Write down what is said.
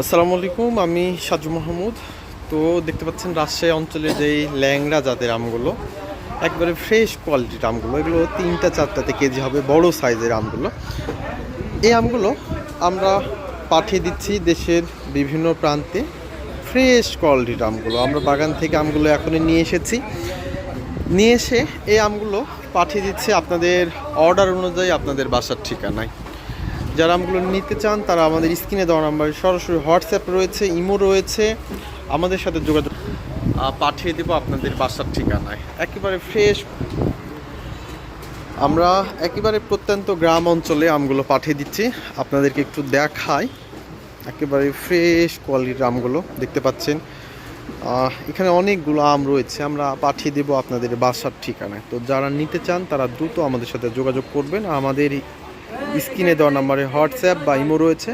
আসসালামু আলাইকুম, আমি সাজু মাহমুদ। তো দেখতে পাচ্ছেন রাজশাহী অঞ্চলে যেই ল্যাংড়া জাতের আমগুলো, একবারে ফ্রেশ কোয়ালিটির আমগুলো, এগুলো তিনটা চারটাতে কেজি হবে, বড় সাইজের আমগুলো। এই আমগুলো আমরা পাঠিয়ে দিচ্ছি দেশের বিভিন্ন প্রান্তে ফ্রেশ কোয়ালিটির আমগুলো। আমরা বাগান থেকে আমগুলো এখনই নিয়ে এসেছি। নিয়ে এসে এই আমগুলো পাঠিয়ে দিচ্ছে আপনাদের অর্ডার অনুযায়ী আপনাদের বাসার ঠিকানায়। যারা আমগুলো নিতে চান, তারা আমাদের স্ক্রিনে দেওয়া নাম্বারে সরাসরি হোয়াটসঅ্যাপ রয়েছে, ইমো রয়েছে। আমাদের সাথে যোগাযোগ পাঠিয়ে দেবো আপনাদের বাসার ঠিকানায়। একেবারে ফ্রেশ আমরা একেবারে প্রত্যন্ত গ্রাম অঞ্চলে আমগুলো পাঠিয়ে দিচ্ছি। আপনাদেরকে একটু দেখাই। একেবারে ফ্রেশ কোয়ালিটির আমগুলো দেখতে পাচ্ছেন। এখানে অনেকগুলো আম রয়েছে। আমরা পাঠিয়ে দেবো আপনাদের বাসার ঠিকানায়। তো যারা নিতে চান, তারা দ্রুত আমাদের সাথে যোগাযোগ করবেন। আমাদের স্ক্রিনে দেওয়া নাম্বারে হোয়াটসঅ্যাপ বা ইমো রয়েছে।